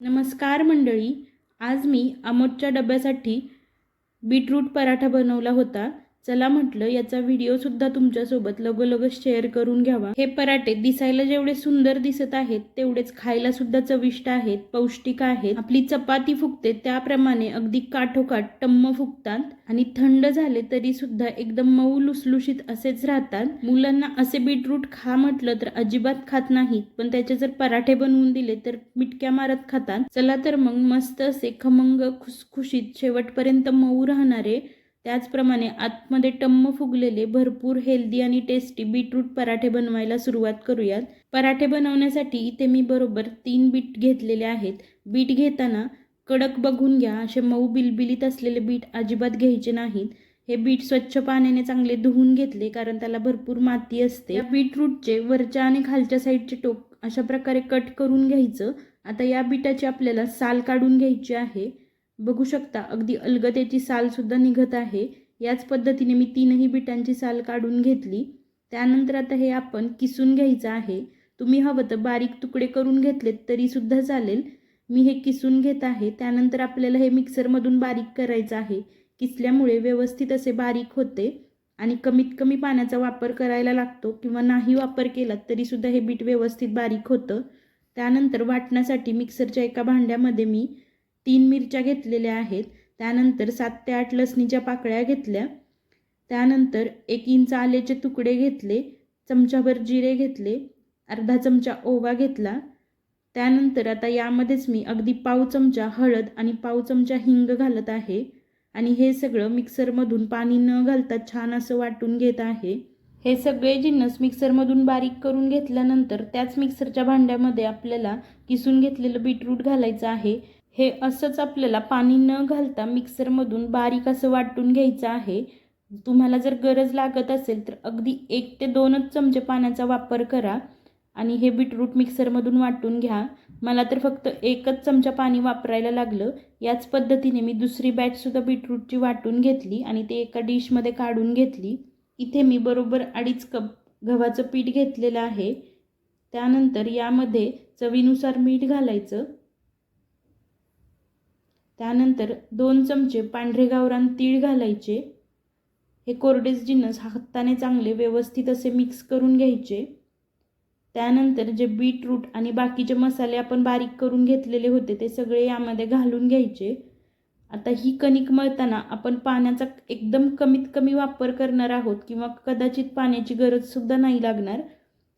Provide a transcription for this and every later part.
नमस्कार मंडळी. आज मी आमोदच्या डब्यासाठी बीटरूट पराठा बनवला होता. चला म्हटलं याचा व्हिडिओसुद्धा तुमच्यासोबत लगोलगच शेअर करून घ्यावा. हे पराठे दिसायला जेवढे सुंदर दिसत आहेत तेवढेच खायला सुद्धा चविष्ट आहेत पौष्टिक आहेत. आपली चपाती फुगते त्याप्रमाणे अगदी काठोकाठ टम्म फुगतात. आणि थंड झाले तरी सुद्धा एकदम मऊ लुसलुशीत असेच राहतात. मुलांना असे बीटरूट खा म्हटलं तर अजिबात खात नाहीत. पण त्याचे जर पराठे बनवून दिले तर मिटक्या मारत खातात. चला तर मग मस्त असे खमंग खुसखुशीत शेवटपर्यंत मऊ राहणारे त्याचप्रमाणे आतमध्ये टम्म फुगलेले भरपूर हेल्दी आणि टेस्टी बीटरूट पराठे बनवायला सुरुवात करूयात. पराठे बनवण्यासाठी इथे मी बरोबर तीन बीट घेतलेले आहेत. बीट घेताना कडक बघून घ्या असे मऊ बिलबिलीत असलेले बीट अजिबात घ्यायचे नाहीत. हे बीट स्वच्छ पाण्याने चांगले धुवून घेतले कारण त्याला भरपूर माती असते. या बीटरूटचे वरच्या आणि खालच्या साईडचे टोक अशा प्रकारे कट करून घ्यायचं. आता या बीटाची आपल्याला साल काढून घ्यायची आहे. बघू शकता. अगदी अलगतेची सालसुद्धा निघत आहे. याच पद्धतीने मी तीनही बिटांची साल काढून घेतली. त्यानंतर आता हे आपण किसून घ्यायचं आहे. तुम्ही हवं तर बारीक तुकडे करून घेतलेत तरीसुद्धा चालेल. मी हे किसून घेत आहे. त्यानंतर आपल्याला हे मिक्सरमधून बारीक करायचं आहे. किसल्यामुळे व्यवस्थित असे बारीक होते आणि कमीत कमी पाण्याचा वापर करायला लागतो किंवा नाही वापर केला तरीसुद्धा हे बीट व्यवस्थित बारीक होतं. त्यानंतर वाटण्यासाठी मिक्सरच्या एका भांड्यामध्ये मी तीन मिरच्या घेतलेल्या आहेत. त्यानंतर सात ते आठ लसणीच्या पाकळ्या घेतल्या. त्यानंतर एक इंच आलेचे तुकडे घेतले. चमचाभर जिरे घेतले. अर्धा चमचा ओवा घेतला. त्यानंतर आता यामध्येच मी अगदी पाव चमचा हळद आणि पाव चमचा हिंग घालत आहे. आणि हे सगळं मिक्सरमधून पाणी न घालता छान असं वाटून घेत आहे. हे सगळे जिन्नस मिक्सरमधून बारीक करून घेतल्यानंतर त्याच मिक्सरच्या भांड्यामध्ये आपल्याला किसून घेतलेलं बीटरूट घालायचं आहे. हे असंच आपल्याला पाणी न घालता मिक्सरमधून बारीक असं वाटून घ्यायचं आहे. तुम्हाला जर गरज लागत असेल तर अगदी एक ते दोनच चमचे पाण्याचा वापर करा आणि हे बीटरूट मिक्सरमधून वाटून घ्या. मला तर फक्त एकच चमचा पाणी वापरायला लागलं. याच पद्धतीने मी दुसरी बॅचसुद्धा बीटरूटची वाटून घेतली आणि ते एका डिशमध्ये काढून घेतली. इथे मी बरोबर अडीच कप गव्हाचं पीठ घेतलेलं आहे. त्यानंतर यामध्ये चवीनुसार मीठ घालायचं. त्यानंतर दोन चमचे पांढरे गावरान तीळ घालायचे. हे कोरडेच जिन्नस हाताने चांगले व्यवस्थित असे मिक्स करून घ्यायचे. त्यानंतर जे बीटरूट आणि बाकीचे मसाले आपण बारीक करून घेतलेले होते ते सगळे यामध्ये घालून घ्यायचे. आता ही कणिक मळताना आपण पाण्याचा एकदम कमीत कमी वापर करणार आहोत किंवा कदाचित पाण्याची गरजसुद्धा नाही लागणार.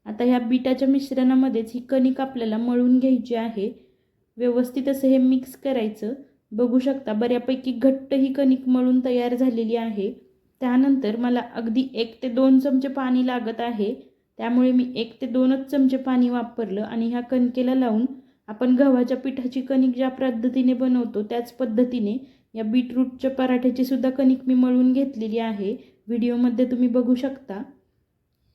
आता ह्या बीटाच्या मिश्रणामध्येच ही कणिक आपल्याला मळून घ्यायची आहे. व्यवस्थित असं हे मिक्स करायचं. बघू शकता बऱ्यापैकी घट्ट ही कणिक मळून तयार झालेली आहे. त्यानंतर मला अगदी एक ते दोन चमचे पाणी लागत आहे. त्यामुळे मी एक ते दोनच चमचे पाणी वापरलं आणि ह्या कणकेला लावून आपण गव्हाच्या पिठाची कणिक ज्या पद्धतीने बनवतो त्याच पद्धतीने या बीटरूटच्या पराठ्याची सुद्धा कणिक मी मळून घेतलेली आहे. व्हिडिओमध्ये तुम्ही बघू शकता.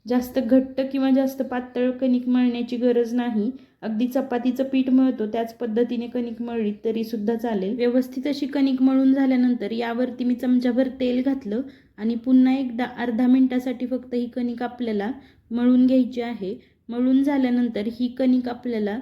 जास्त घट्ट किंवा जास्त पातळ कणिक मळण्याची गरज नाही. अगदी चपातीचं पीठ मळतो त्याच पद्धतीने कणिक मळली तरीसुद्धा चालेल. व्यवस्थित अशी कणिक मळून झाल्यानंतर यावरती मी चमच्याभर तेल घातलं आणि पुन्हा एकदा अर्धा मिनटासाठी फक्त ही कणिक आपल्याला मळून घ्यायची आहे. मळून झाल्यानंतर ही कणिक आपल्याला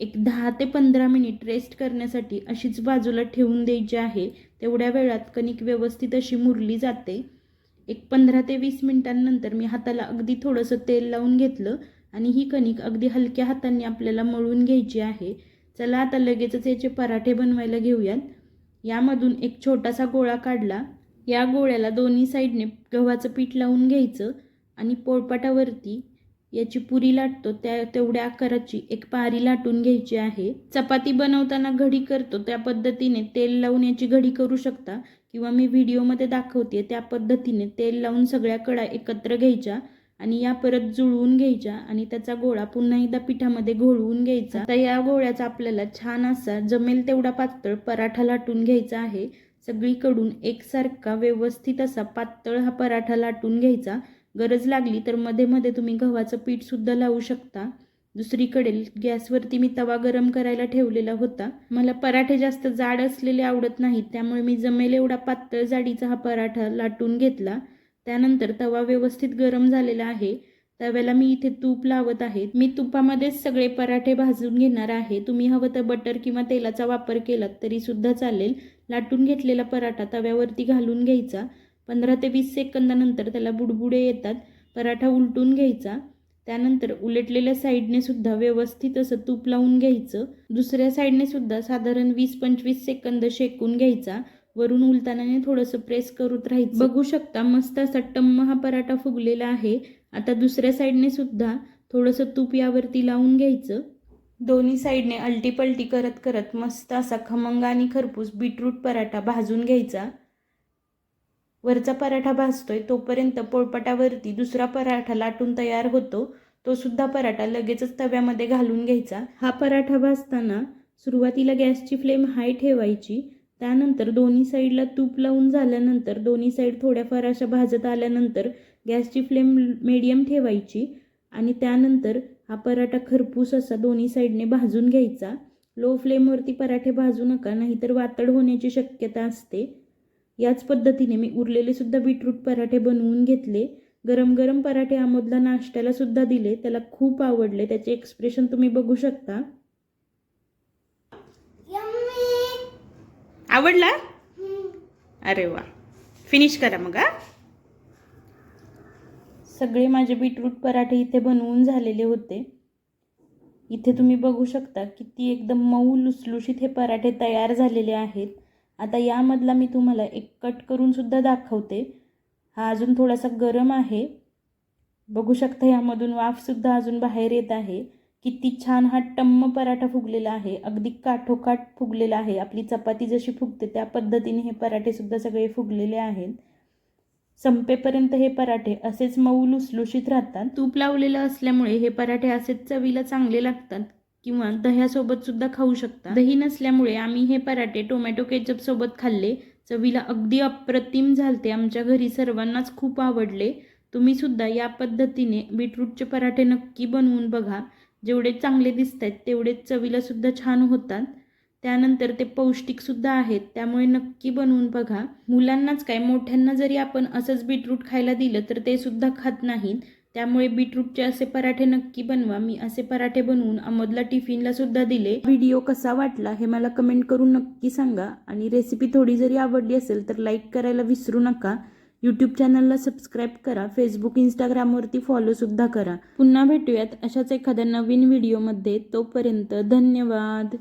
एक दहा ते पंधरा मिनिट रेस्ट करण्यासाठी अशीच बाजूला ठेवून द्यायची आहे. तेवढ्या वेळात कणिक व्यवस्थित अशी मुरली जाते. एक पंधरा ते वीस मिनिटांनंतर मी हाताला अगदी थोडंसं तेल लावून घेतलं आणि ही कणिक अगदी हलक्या हातांनी आपल्याला मळून घ्यायची आहे. चला आता लगेचच याचे पराठे बनवायला घेऊयात. यामधून एक छोटासा गोळा काढला. या गोळ्याला दोन्ही साईडने गव्हाचं पीठ लावून घ्यायचं आणि पोळपाटावरती याची पुरी लाटतो त्या तेवढ्या आकाराची एक पारी लाटून घ्यायची आहे. चपाती बनवताना घडी करतो त्या पद्धतीने तेल लावून याची घडी करू शकता किंवा मी व्हिडिओमध्ये दाखवते त्या पद्धतीने तेल लावून सगळ्या कडा एकत्र घ्यायच्या आणि या परत जुळवून घ्यायच्या आणि त्याचा गोळा पुन्हा एकदा पिठामध्ये घोळवून घ्यायचा. तर या गोळ्याचा आपल्याला छान असा जमेल तेवढा पातळ पराठा लाटून घ्यायचा आहे. सगळीकडून एकसारखा व्यवस्थित असा पातळ हा पराठा लाटून घ्यायचा गरज लागली तर मध्ये मध्ये तुम्ही गव्हाचं पीठसुद्धा लावू शकता. दुसरीकडे गॅसवरती मी तवा गरम करायला ठेवलेला होता. मला पराठे जास्त जाड असलेले आवडत नाहीत त्यामुळे मी जमेल एवढा पातळ जाडीचा हा पराठा लाटून घेतला. त्यानंतर तवा व्यवस्थित गरम झालेला आहे. तव्याला मी इथे तूप लावत आहे. मी तुपामध्येच सगळे पराठे भाजून घेणार आहे. तुम्ही हवं तर बटर किंवा तेलाचा वापर केलात तरी सुद्धा चालेल. लाटून घेतलेला पराठा तव्यावरती घालून घ्यायचा. पंधरा ते वीस सेकंदानंतर त्याला बुडबुडे येतात पराठा उलटून घ्यायचा त्यानंतर उलटलेल्या साईडने सुद्धा व्यवस्थित असं तूप लावून घ्यायचं दुसऱ्या साईडने सुद्धा साधारण वीस पंचवीस सेकंद शेकून घ्यायचा वरून उलतानाने थोडंसं प्रेस करत राहायचं. बघू शकता मस्त असा टम्म हा पराठा फुगलेला आहे. आता दुसऱ्या साईडने सुद्धा थोडंसं तूप यावरती लावून घ्यायचं. दोन्ही साईडने अलटी पलटी करत करत मस्त असा खमंग आणि खरपूस बीटरूट पराठा भाजून घ्यायचा. वरचा पराठा भाजतोय तोपर्यंत पोळपाटावरती दुसरा पराठा लाटून तयार होतो. तो सुद्धा पराठा लगेचच तव्यामध्ये घालून घ्यायचा. हा पराठा भाजताना सुरुवातीला गॅसची फ्लेम हाय ठेवायची. त्यानंतर दोन्ही साईडला तूप लावून झाल्यानंतर दोन्ही साईड थोड्याफार अशा भाजत आल्यानंतर गॅसची फ्लेम मीडियम ठेवायची आणि त्यानंतर हा पराठा खरपूस असा दोन्ही साईडने भाजून घ्यायचा. लो फ्लेमवरती पराठे भाजू नका नाहीतर वातड होण्याची शक्यता असते. याच पद्धतीने मी उरलेले सुद्धा बीटरूट पराठे बनवून घेतले. गरम गरम पराठे आमोदला नाश्त्याला सुद्धा दिले. त्याला खूप आवडले. त्याचे एक्सप्रेशन तुम्ही बघू शकता. आवडला? अरे वा. फिनिश करा मग सगळे माझे बीटरूट पराठे इथे बनवून झालेले होते. इथे तुम्ही बघू शकता किती एकदम मऊ लुसलुशीत हे पराठे तयार झालेले आहेत. आता यामधला मी तुम्हाला एक कट करूनसुद्धा दाखवते. हा अजून थोडासा गरम आहे. बघू शकता यामधून वाफसुद्धा अजून बाहेर येत आहे. किती छान हा टम्म पराठा फुगलेला आहे. अगदी काठोकाठ फुगलेला आहे. आपली चपाती जशी फुगते त्या पद्धतीने हे पराठेसुद्धा सगळे फुगलेले आहेत. संपेपर्यंत हे पराठे असेच मऊ लुसलुशीत राहतात. तूप लावलेलं असल्यामुळे हे पराठे असेच चवीला चांगले लागतात. किंवा दह्यासोबत सुद्धा खाऊ शकता. दही नसल्यामुळे आम्ही हे पराठे टोमॅटो केचप सोबत खाल्ले. चवीला अगदी अप्रतिम झालते. आमच्या घरी सर्वांनाच खूप आवडले. तुम्ही सुद्धा या पद्धतीने बीटरूटचे पराठे नक्की बनवून बघा. जेवढे चांगले दिसत आहेत तेवढेच चवीला सुद्धा छान होतात. त्यानंतर ते पौष्टिकसुद्धा आहेत. त्यामुळे नक्की बनवून बघा. मुलांनाच काय मोठ्यांना जरी आपण असंच बीटरूट खायला दिलं तर ते सुद्धा खात नाहीत. त्यामुळे बीटरूटचे असे पराठे नक्की बनवा. मी असे पराठे बनवून अमोदला टिफिनला सुद्धा दिले. व्हिडिओ कसा वाटला हे मला कमेंट करून नक्की सांगा. आणि रेसिपी थोडी जरी आवडली असेल तर लाईक करायला विसरू नका. यूट्यूब चॅनलला सबस्क्राईब करा. फेसबुक इंस्टाग्रामवरती फॉलोसुद्धा करा. पुन्हा भेटूयात अशाच एखाद्या नवीन व्हिडिओमध्ये तोपर्यंत धन्यवाद.